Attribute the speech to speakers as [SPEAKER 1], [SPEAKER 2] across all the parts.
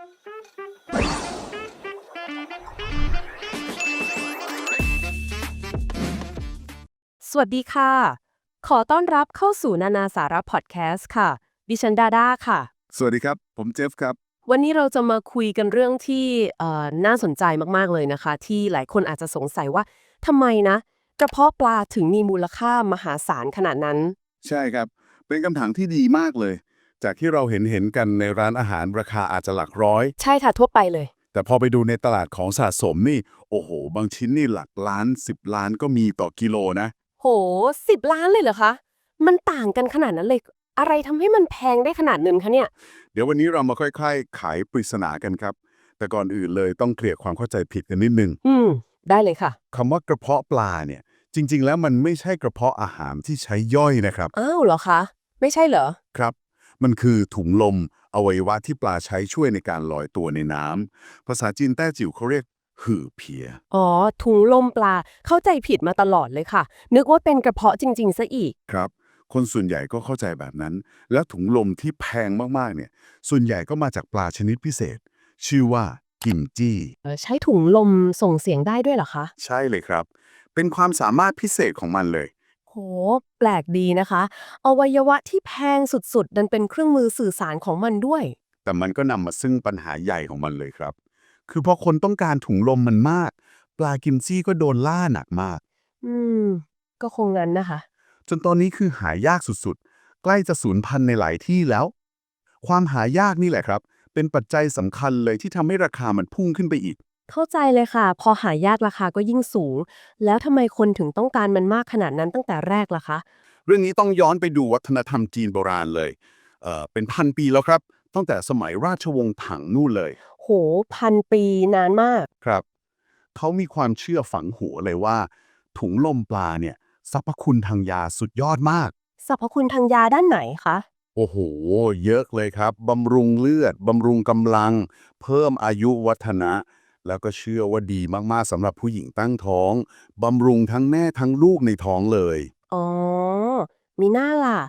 [SPEAKER 1] สวัสดีค่ะ ขอต้อนรับเข้าสู่นานาสาระพอดแคสต์ค่ะ ดิฉันดาด้าค่ะ
[SPEAKER 2] สวัสดีครับ ผมเจฟครับ
[SPEAKER 1] วันนี้เราจะมาคุยกันเรื่องที่เอ่อน่าสนใจมาก ๆ เลยนะคะ ที่หลายคนอาจจะสงสัยว่าทำไมนะ กระเพาะปลาถึงมีมูลค่ามหาศาลขนาดนั้น
[SPEAKER 2] ใช่ครับ เป็นคำถามที่ดีมากเลย จากที่เราเห็นเห็นกันในร้านอาหารราคาอาจจะหลักร้อย
[SPEAKER 1] ใช่ค่ะทั่วไปเลย
[SPEAKER 2] แต่พอไปดูในตลาดของสะสมนี่ โอ้โห บางชิ้นนี่หลักล้าน 10 ล้านก็มีต่อกิโลนะ
[SPEAKER 1] โหสิบล้านเลยเหรอคะ มันต่างกันขนาดนั้นเลย อะไรทำให้มันแพงได้ขนาดนั้นคะเนี่ย
[SPEAKER 2] เดี๋ยววันนี้เรามาค่อยๆไขปริศนากันครับ แต่ก่อนอื่นเลยต้องเคลียร์ความเข้าใจผิดกันนิดนึง
[SPEAKER 1] อืม ได้เลยค่ะ
[SPEAKER 2] คำว่ากระเพาะปลาเนี่ย จริง ๆ แล้วมันไม่ใช่กระเพาะอาหารที่ใช้ย่อยนะครับ
[SPEAKER 1] อ้าวเหรอคะ ไม่ใช่เหรอ
[SPEAKER 2] ครับ มันคือถุงลมอวัยวะที่ปลาใช้ช่วยในการลอยตัวในน้ำภาษาจีนแต้จิ๋วเขาเรียกหื่อเพีย
[SPEAKER 1] อ๋อ ถุงลมปลาเข้าใจผิดมาตลอดเลยค่ะ นึกว่าเป็นกระเพาะจริง ๆ ซะอีก
[SPEAKER 2] ครับ คนส่วนใหญ่ก็เข้าใจแบบนั้น แล้วถุงลมที่แพงมากๆ เนี่ย ส่วนใหญ่ก็มาจากปลาชนิดพิเศษ ชื่อว่ากิมจี้
[SPEAKER 1] เออใช้ถุงลมส่งเสียงได้ด้วยเหรอคะ
[SPEAKER 2] ใช่เลยครับ เป็นความสามารถพิเศษของมันเลย
[SPEAKER 1] โห แปลกดีนะคะ อวัยวะที่แพงสุดๆ ดันเป็นเครื่องมือสื่อสารของมันด้วย
[SPEAKER 2] แต่มันก็นำมาซึ่งปัญหาใหญ่ของมันเลยครับ คือพอคนต้องการถุงลมมันมาก ปลากิมจี้ก็โดนล่าหนักมาก
[SPEAKER 1] อืม ก็คงงั้นนะคะ
[SPEAKER 2] จนตอนนี้คือหายากสุดๆ ใกล้จะสูญพันธุ์ในหลายที่แล้ว ความหายากนี่แหละครับ เป็นปัจจัยสำคัญเลยที่ทำให้ราคามันพุ่งขึ้นไปอีก
[SPEAKER 1] เข้าใจเลยค่ะ พอหายากราคาก็ยิ่งสูง แล้วทำไมคนถึงต้องการมันมากขนาดนั้นตั้งแต่แรกล่ะคะ
[SPEAKER 2] เรื่องนี้ต้องย้อนไปดูวัฒนธรรมจีนโบราณเลยเอ่อเป็นพันปีแล้วครับ ตั้งแต่สมัยราชวงศ์ถังนู่นเลย
[SPEAKER 1] โห พันปีนานมาก
[SPEAKER 2] ครับ เขามีความเชื่อฝังหัวเลยว่า ถุงลมปลาเนี่ยสรรพคุณทางยาสุดยอดมาก
[SPEAKER 1] สรรพคุณทางยาด้านไหนคะ
[SPEAKER 2] โอ้โห เยอะเลยครับ บำรุงเลือด บำรุงกำลัง เพิ่มอายุวัฒนะ แล้วก็เชื่อว่าดีมากๆสำหรับผู้หญิงตั้งท้องบำรุงทั้งแม่ทั้งลูกในท้องเลย
[SPEAKER 1] อ๋อ มีหน้าล่ะ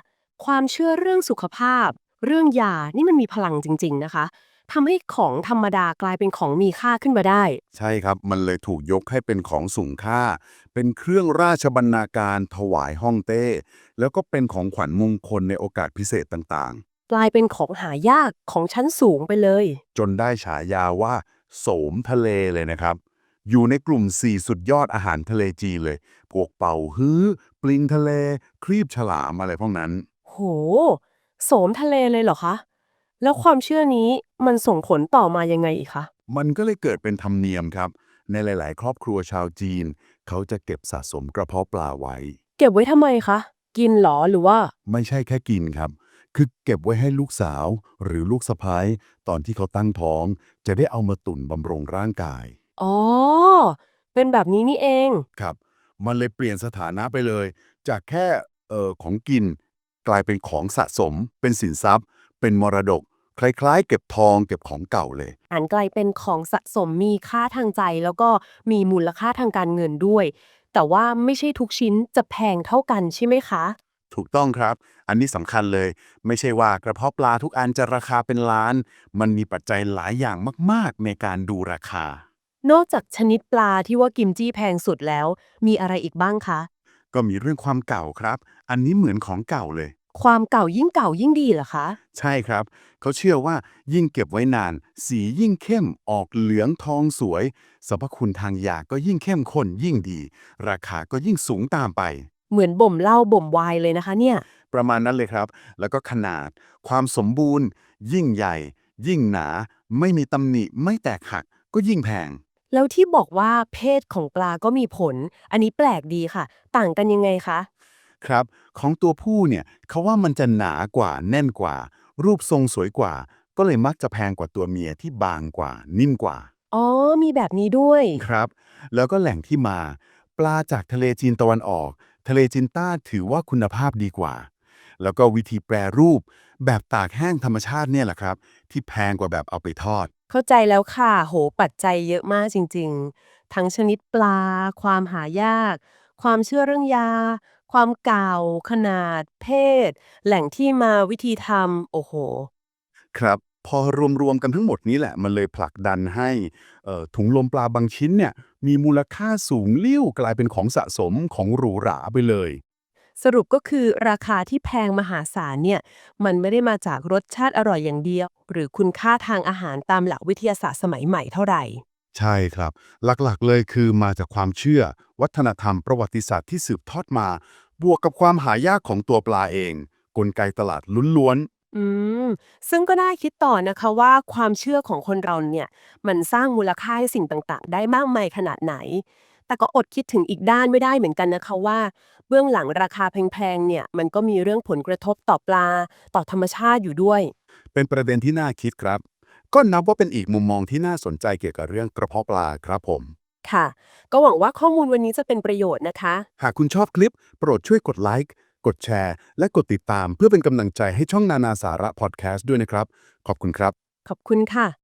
[SPEAKER 1] ความเชื่อเรื่องสุขภาพ เรื่องยา นี่มันมีพลังจริง ๆ นะคะทำให้ของธรรมดากลายเป็นของมีค่าขึ้นมาได้
[SPEAKER 2] ใช่ครับ มันเลยถูกยกให้เป็นของสูงค่า เป็นเครื่องราชบรรณาการถวายฮ่องเต้ แล้วก็เป็นของขวัญมงคลในโอกาสพิเศษต่าง
[SPEAKER 1] กลายเป็นของหายากของชั้นสูงไปเลย
[SPEAKER 2] ๆจนได้ฉายาว่า โสมทะเลเลยนะครับ อยู่ในกลุ่ม 4 สุดยอดอาหารทะเลจีนเลย พวกเป่าฮื้อ ปลิงทะเล ครีบฉลามอะไรพวกนั้น
[SPEAKER 1] โห โสมทะเลเลยเหรอคะ แล้วความเชื่อนี้มันส่งผลต่อมายังไงอีกคะ
[SPEAKER 2] มันก็เลยเกิดเป็นธรรมเนียมครับ ในหลาย ๆ ครอบครัวชาวจีน เขาจะเก็บสะสมกระเพาะปลาไว้
[SPEAKER 1] เก็บไว้ทำไมคะ กินเหรอหรือว่า
[SPEAKER 2] ไม่ใช่แค่กินครับ คือเก็บไว้ให้ลูกสาวหรือลูกสะพ้ายตอนที่เขาตั้งท้อง จะได้เอามาตุนบำรุงร่างกาย
[SPEAKER 1] อ๋อ เป็นแบบนี้นี่เอง
[SPEAKER 2] ครับ มันเลยเปลี่ยนสถานะไปเลย จากแค่เอ่อของกิน กลายเป็นของสะสม เป็นสินทรัพย์ เป็นมรดก คล้ายๆ เก็บทองเก็บของเก่าเลย
[SPEAKER 1] อ่านกลายเป็นของสะสมมีค่าทางใจ แล้วก็มีมูลค่าทางการเงินด้วย แต่ว่าไม่ใช่ทุกชิ้นจะแพงเท่ากันใช่ไหมคะ
[SPEAKER 2] ถูกต้องครับ อันนี้สำคัญเลย ไม่ใช่ว่ากระเพาะปลาทุกอันจะราคาเป็นล้าน มันมีปัจจัยหลายอย่างมากๆ ในการดูราคา
[SPEAKER 1] นอกจากชนิดปลาที่ว่ากิมจี้แพงสุดแล้ว มีอะไรอีกบ้างคะ
[SPEAKER 2] ก็มีเรื่องความเก่าครับ อันนี้เหมือนของเก่าเลย
[SPEAKER 1] ความเก่ายิ่งเก่ายิ่งดีเหรอคะ
[SPEAKER 2] ใช่ครับ เขาเชื่อว่ายิ่งเก็บไว้นาน สียิ่งเข้มออกเหลืองทองสวยสรรพคุณทางยาก็ยิ่งเข้มข้นยิ่งดี ราคาก็ยิ่งสูงตามไป
[SPEAKER 1] เหมือนบ่มเหล้าบ่มไวน์เลยนะคะเนี่ย
[SPEAKER 2] ประมาณนั้นเลยครับ แล้วก็ขนาด ความสมบูรณ์ ยิ่งใหญ่ ยิ่งหนา ไม่มีตำหนิ ไม่แตกหัก ก็ยิ่งแพง
[SPEAKER 1] แล้วที่บอกว่าเพศของปลาก็มีผล อันนี้แปลกดีค่ะ ต่างกันยังไงคะ
[SPEAKER 2] ครับ ของตัวผู้เนี่ยเขาว่ามันจะหนากว่า แน่นกว่า รูปทรงสวยกว่า ก็เลยมักจะแพงกว่าตัวเมียที่บางกว่า นิ่มกว่า
[SPEAKER 1] อ๋อ มีแบบนี้ด้วย
[SPEAKER 2] ครับ แล้วก็แหล่งที่มา ปลาจากทะเลจีนตะวันออก ทะเลจีนใต้ถือว่าคุณภาพดีกว่า แล้วก็วิธีแปรรูป แบบตากแห้งธรรมชาติเนี่ยแหละครับ ที่แพงกว่าแบบเอาไปทอด
[SPEAKER 1] เข้าใจแล้วค่ะ โห ปัจจัยเยอะมากจริง ๆ ทั้งชนิดปลา ความหายาก ความเชื่อเรื่องยา ความเก่า ขนาด เพศ แหล่งที่มาวิธีทำโอ้โห
[SPEAKER 2] ครับ พอรวมๆกันทั้งหมดนี้แหละ มันเลยผลักดันให้เอ่อถุงลมปลาบางชิ้นเนี่ย มีมูลค่าสูงเลี้ยวกลายเป็นของสะสมของหรูหราไปเลย
[SPEAKER 1] สรุปก็คือราคาที่แพงมหาศาลเนี่ย มันไม่ได้มาจากรสชาติอร่อยอย่างเดียว หรือคุณค่าทางอาหารตามหลักวิทยาศาสตร์สมัยใหม่เท่าไหร่
[SPEAKER 2] ใช่ครับ หลักๆเลยคือมาจากความเชื่อ วัฒนธรรมประวัติศาสตร์ที่สืบทอดมา บวกกับความหายากของตัวปลาเอง กลไกตลาดล้วน
[SPEAKER 1] อืม ซึ่งก็น่าคิดต่อนะคะว่าความเชื่อของคนเราเนี่ย มันสร้างมูลค่าให้สิ่งต่างๆ ได้มากมายขนาดไหน แต่ก็อดคิดถึงอีกด้านไม่ได้เหมือนกันนะคะว่า เบื้องหลังราคาแพงๆ เนี่ย มันก็มีเรื่องผลกระทบต่อปลา ต่อธรรมชาติอยู่ด้วย
[SPEAKER 2] ๆเป็นประเด็นที่น่าคิดครับ ก็นับว่าเป็นอีกมุมมองที่น่าสนใจเกี่ยวกับเรื่องกระเพาะปลาครับผม
[SPEAKER 1] ค่ะ ก็หวังว่าข้อมูลวันนี้จะเป็นประโยชน์นะคะ
[SPEAKER 2] หากคุณชอบคลิป โปรดช่วยกดไลค์ กดแชร์ และกดติดตามเพื่อเป็นกำลังใจให้ช่องนานาสาระพอดแคสต์ด้วยนะครับ ขอบคุณครับ
[SPEAKER 1] ขอบคุณค่ะ